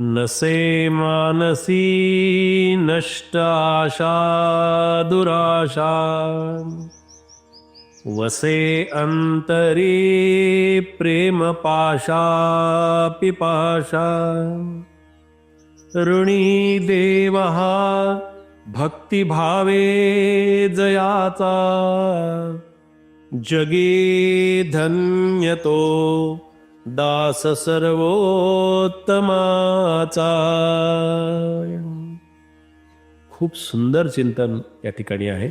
नसे मानसी नष्ट आशा दुराशा वसे अंतरी प्रेम पाशा पिपाशा। ऋणी देव भक्तिभावे जयाचा। जगे धन्यतो दास सर्वोत्तमाचा. खूप सुंदर चिंतन या ठिकाणी आहे.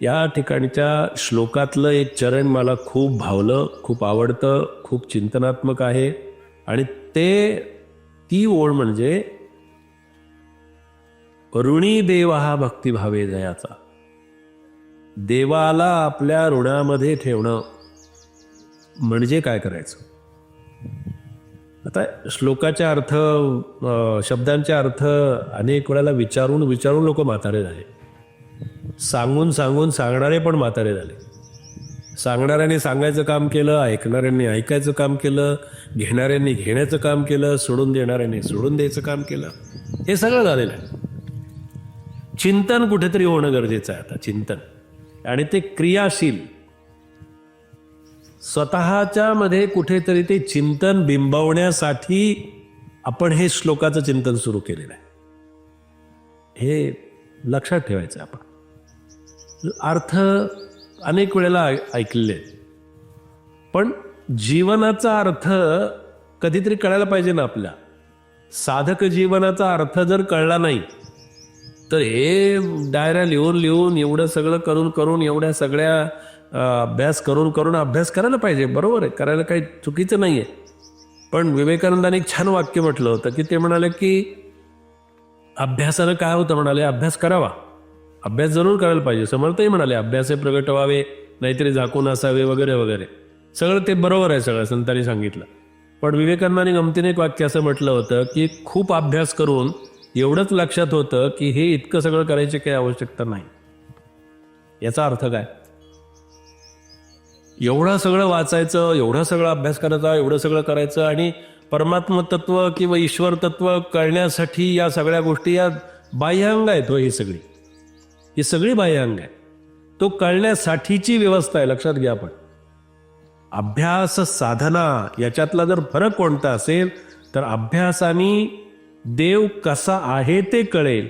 या ठिकाणच्या श्लोकातलं एक चरण मला खूप भावलं खूप आवडतं खूप चिंतनात्मक आहे. आणि ते ती ओळ म्हणजे ऋणी देव हा भक्तिभावे जयाचा. देवाला आपल्या ऋणामध्ये ठेवणं. म्हणजे काय करायचं? आता श्लोकाचा अर्थ शब्दांचे अर्थ अनेक वेळेला विचारून विचारून लोक म्हातारे झाले. सांगून सांगून सांगणारे पण म्हातारे झाले. सांगणाऱ्यांनी सांगायचं काम केलं ऐकणाऱ्यांनी ऐकायचं काम केलं घेणाऱ्यांनी घेण्याचं काम केलं सोडून देणाऱ्यांनी सोडून द्यायचं काम केलं. हे सगळं झालेलं आहे. चिंतन कुठेतरी होणं गरजेचं आहे आता चिंतन. आणि ते क्रियाशील. स्वतःच्या मध्ये कुठेतरी ते चिंतन बिंबवण्यासाठी आपण हे श्लोकाचं चिंतन सुरू केलेलं आहे. हे लक्षात ठेवायचं आपण. अर्थ अनेक वेळेला ऐकलेले आहेत. पण जीवनाचा अर्थ कधीतरी कळायला पाहिजे ना आपल्या साधक जीवनाचा अर्थ जर कळला नाही तर हे डायऱ्या लिहून लिहून एवढं सगळं करून करून एवढ्या सगळ्या अभ्यास करून करून अभ्यास करायला पाहिजे बरोबर आहे. करायला काही चुकीचं नाही आहे पण विवेकानंदाने एक छान वाक्य म्हटलं होतं की ते म्हणाले की अभ्यासानं काय होतं म्हणाले अभ्यास करावा. अभ्यास जरूर करायला पाहिजे. समर्थही म्हणाले अभ्यासे प्रगट व्हावे नाहीतरी झाकून असावे वगैरे वगैरे. सगळं ते बरोबर आहे सगळं संतांनी सांगितलं. पण विवेकानंदाने गमतीने एक वाक्य असं म्हटलं होतं की खूप अभ्यास करून एवढंच लक्षात होतं की हे इतकं सगळं करायची काही आवश्यकता नाही. याचा अर्थ काय? एवढं सगळं वाचायचं एवढं सगळं अभ्यास करायचा एवढं सगळं करायचं आणि परमात्म तत्व किंवा ईश्वर तत्व कळण्यासाठी या सगळ्या गोष्टी या बाह्यांग आहेत हो ही सगळी. ही सगळी बाह्यांग आहे तो कळण्यासाठीची व्यवस्था आहे लक्षात घ्या आपण. अभ्यास साधना याच्यातला जर फरक कोणता असेल तर अभ्यासाने देव कसा आहे ते कळेल.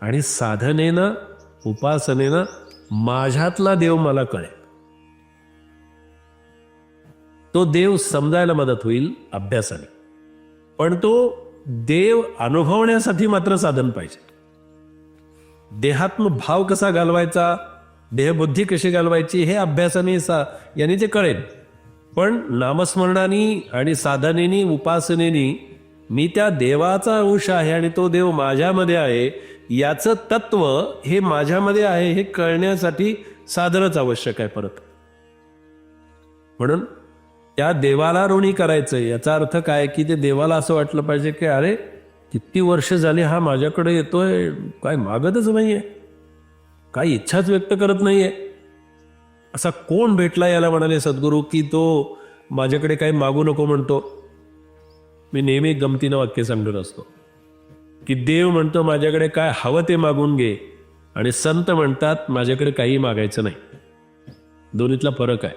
आणि साधनेनं उपासनेनं माझ्यातला देव मला कळेल. तो देव समजायला मदत होईल अभ्यासाने. पण तो देव अनुभवण्यासाठी मात्र साधन पाहिजे. देहात्म भाव कसा घालवायचा देहबुद्धी कशी घालवायची हे अभ्यासाने सा याने ते कळेल. पण नामस्मरणाने आणि साधनेनी उपासनेनी मी त्या देवाचा अंश आहे आणि तो देव माझ्यामध्ये आहे याचं तत्व हे माझ्यामध्ये आहे हे कळण्यासाठी साधनच आवश्यक आहे परत. म्हणून त्या देवाला ऋणी करायचं याचा अर्थ काय की ते देवाला असं वाटलं पाहिजे की अरे किती वर्ष झाली हा माझ्याकडे येतोय काय मागतच नाहीये. काही इच्छाच व्यक्त करत नाहीये. असा कोण भेटला याला म्हणाले सद्गुरू की तो माझ्याकडे काही मागू नको म्हणतो. मी नेहमी गमतीनं वाक्य सांगत असतो. की देव म्हणतो माझ्याकडे काय हवं ते मागून घे. आणि संत म्हणतात माझ्याकडे काही मागायचं नाही. दोन्हीतला फरक आहे.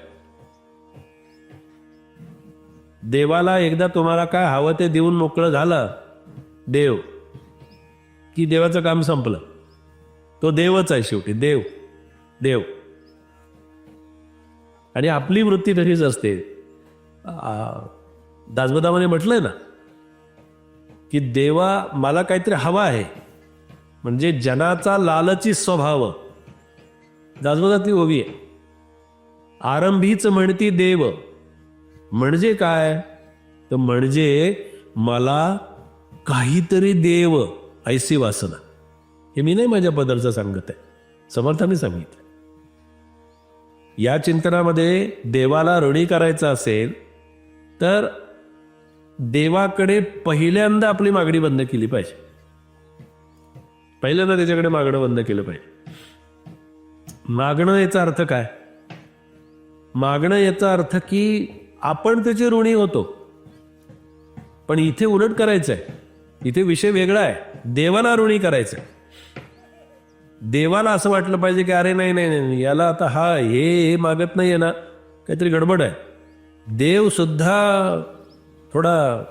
देवाला एकदा तुम्हाला काय हवं ते देऊन मोकळं झालं देव की देवाचं काम संपलं. तो देवच आहे शेवटी देव देव. आणि आपली वृत्ती तशीच असते. आ, म्हटलंय ना की देवा मला काहीतरी हवा आहे. म्हणजे जनाचा लालची स्वभाव. दासबोधातली ओवी आहे. आरंभीच म्हणती देव. म्हणजे काय? तर म्हणजे मला काहीतरी देव. ऐसी वासना. हे मी नाही माझ्या पदरचं सांगत आहे. समर्थाने सांगितलं. या चिंतनामध्ये देवाला ऋणी करायचं असेल तर देवाकडे पहिल्यांदा आपली मागणी बंद केली पाहिजे. पहिल्यांदा त्याच्याकडे मागणं बंद केलं पाहिजे. मागणं याचा अर्थ काय? मागणं याचा अर्थ की आपण त्याचे ऋणी होतो. पण इथे उलट करायचं आहे इथे विषय वेगळा आहे. देवाला ऋणी करायचं आहे देवाला असं वाटलं पाहिजे की अरे नाही नाही नाही याला आता हा हे हे मागत नाही आहे ना. काहीतरी गडबड आहे. देव सुद्धा थोडा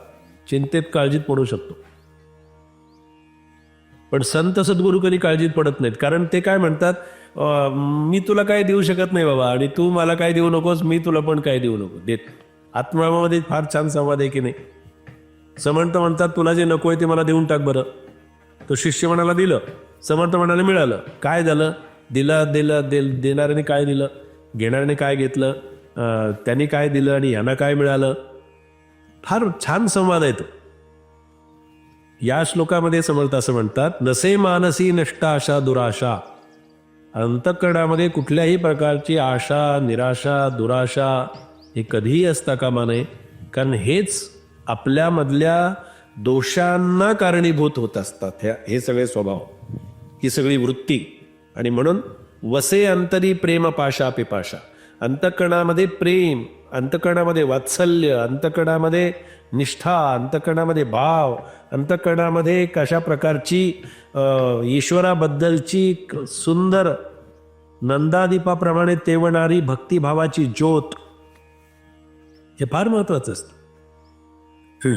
चिंतेत काळजीत पडू शकतो. पण संत सद्गुरू कधी काळजीत पडत नाहीत. कारण ते काय म्हणतात मी तुला काय देऊ शकत नाही बाबा आणि तू मला काय देऊ नकोस मी तुला पण काय देऊ नको. देत. आत्मामध्ये फार छान संवाद आहे की नाही? समर्थ म्हणतात तुला जे नको आहे ते मला देऊन टाक बरं. तो शिष्य म्हणाला दिलं. समर्थ म्हणाले मिळालं. काय झालं? दिलं दिलं दे देणाऱ्याने काय दिलं? घेणाऱ्याने काय घेतलं? त्यांनी काय दिलं आणि ह्यांना काय मिळालं? फार छान संवाद आहे तो. या श्लोकामध्ये समर्थ असं म्हणतात नसे मानसी नष्ट आशा दुराशा. अंतकरणामध्ये कुठल्याही प्रकारची आशा निराशा दुराशा हे कधीही असता कामा नये कारण हेच आपल्यामधल्या दोषांना कारणीभूत होत असतात. ह्या हे सगळे स्वभाव ही सगळी वृत्ती. आणि म्हणून वसे अंतरी प्रेम पाशा पिपाशा. अंतकरणामध्ये प्रेम अंतकरणामध्ये वात्सल्य अंतकरणामध्ये निष्ठा अंतकरणामध्ये भाव अंतकरणामध्ये कशा प्रकारची ईश्वराबद्दलची सुंदर नंदादीपाप्रमाणे तेवणारी भक्तिभावाची ज्योत हे फार महत्वाचं असतं.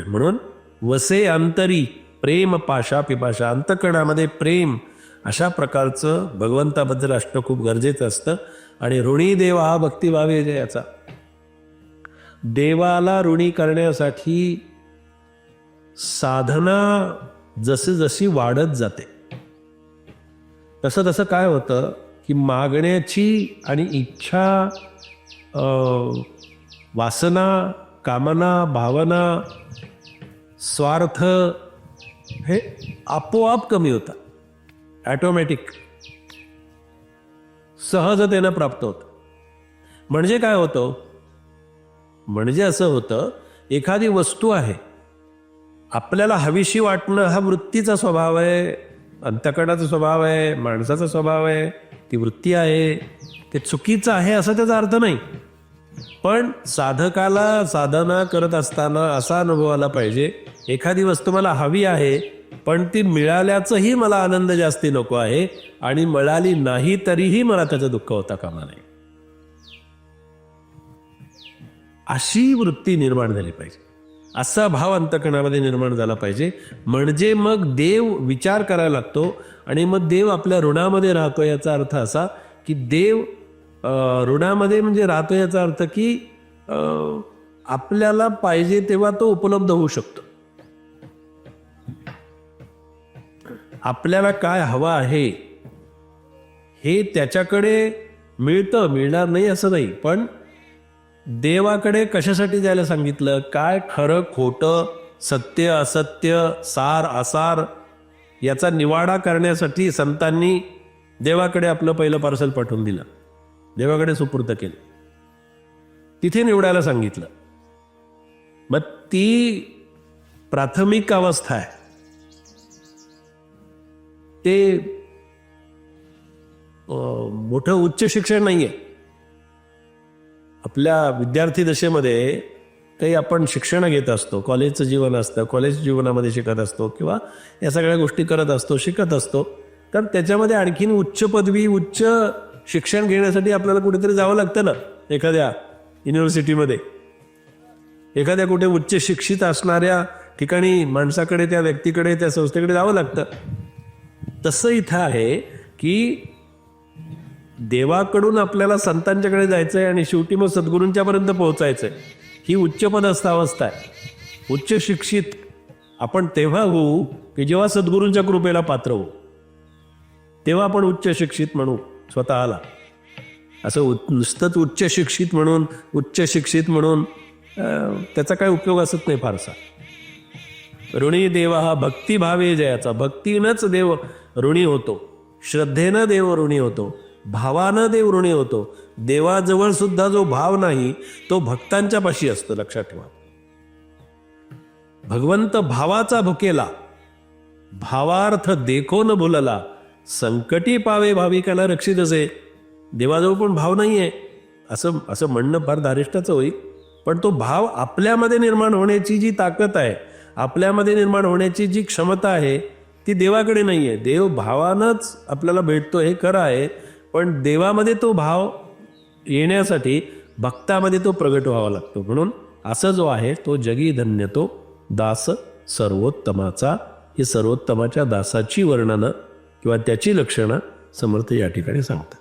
म्हणून वसे अंतरी प्रेम पाशा पिपाशा अंतकरणामध्ये प्रेम अशा प्रकारचं भगवंताबद्दल असणं खूप गरजेचं असतं. आणि ऋणी देव हा भक्तिभाव आहे याचा. देवाला ऋणी करण्यासाठी साधना जसे जशी वाढत जाते तसं तसं काय होतं की मागण्याची आणि इच्छा वासना कामना भावना स्वार्थ हे आपोआप कमी होतात. ॲटोमॅटिक सहजतेनं प्राप्त होतं. म्हणजे काय होतं? म्हणजे असं होतं एखादी वस्तू आहे आपल्याला हवीशी वाटणं हा वृत्तीचा स्वभाव आहे अंतकरणाचा स्वभाव आहे माणसाचा स्वभाव आहे ती वृत्ती आहे ते चुकीचं आहे असं त्याचा अर्थ नाही. पण साधकाला साधना करत असताना असा अनुभव आला पाहिजे एखादी वस्तू मला हवी आहे पण ती मिळाल्याचंही मला आनंद जास्ती नको आहे आणि मिळाली नाही तरीही मला त्याचं दुःख होता कामा नाही अशी वृत्ती निर्माण झाली पाहिजे. असा भाव अंतकणामध्ये निर्माण झाला पाहिजे. म्हणजे मग देव विचार करायला लागतो आणि मग देव आपल्या ऋणामध्ये राहतो याचा अर्थ असा की देव ऋणामध्ये म्हणजे राहतो याचा अर्थ की आपल्याला पाहिजे तेव्हा तो उपलब्ध होऊ शकतो. आपल्याला काय हवं आहे हे त्याच्याकडे मिळतं मिळणार नाही असं नाही. पण देवाकडे कशासाठी जायला सांगितलं? काय खरं खोटं सत्य असत्य सार असार याचा निवाडा करण्यासाठी संतांनी देवाकडे आपलं पहिलं पार्सल पाठवून दिलं. देवाकडे सुपूर्द केलं. तिथे निवडायला सांगितलं. मग ती प्राथमिक अवस्था आहे. ते मोठं उच्च शिक्षण नाही आहे आपल्या विद्यार्थी दशेमध्ये काही आपण शिक्षण घेत असतो कॉलेजचं जीवन असतं कॉलेज जीवनामध्ये शिकत असतो किंवा या सगळ्या गोष्टी करत असतो शिकत असतो तर त्याच्यामध्ये आणखीन उच्च पदवी उच्च शिक्षण घेण्यासाठी आपल्याला कुठेतरी जावं लागतं ना एखाद्या युनिव्हर्सिटीमध्ये एखाद्या कुठे उच्च शिक्षित असणाऱ्या ठिकाणी माणसाकडे त्या व्यक्तीकडे त्या संस्थेकडे जावं लागतं. तसं इथं आहे की देवाकडून आपल्याला संतांच्याकडे जायचं आहे आणि शेवटी मग सद्गुरूंच्यापर्यंत आहे ही उच्चपदस्थ अवस्था आहे. उच्च शिक्षित. आपण तेव्हा होऊ की जेव्हा सद्गुरूंच्या कृपेला पात्र होऊ. तेव्हा आपण उच्च शिक्षित म्हणू स्वतःला. असं उ- नुसतंच उच्च शिक्षित म्हणून उच्च शिक्षित म्हणून त्याचा काय उपयोग असत नाही फारसा. ऋणी देव हा भक्तिभावे जयाचा. भक्तीनंच देव ऋणी होतो. श्रद्धेनं देव ऋणी होतो. भावानं देव ऋणी होतो देवाजवळ सुद्धा जो भाव नाही तो भक्तांच्या पाशी असतो लक्षात ठेवा. भगवंत भावाचा भुकेला भावार्थ देखो न भुलला संकटी पावे भाविकाला रक्षित असे देवाजवळ पण भाव नाहीये. असं असं म्हणणं फार धारिष्टाचं होईल. पण तो भाव आपल्यामध्ये निर्माण होण्याची जी ताकद आहे आपल्यामध्ये निर्माण होण्याची जी क्षमता आहे ती देवाकडे नाही आहे देव भावानंच आपल्याला भेटतो हे खरं आहे. पण देवामध्ये तो भाव येण्यासाठी भक्तामध्ये तो प्रगट व्हावा लागतो. म्हणून असं जो आहे तो जगी धन्य तो दास सर्वोत्तमाचा. ही सर्वोत्तमाच्या दासाची वर्णनं किंवा त्याची लक्षणं समर्थ या ठिकाणी सांगतात.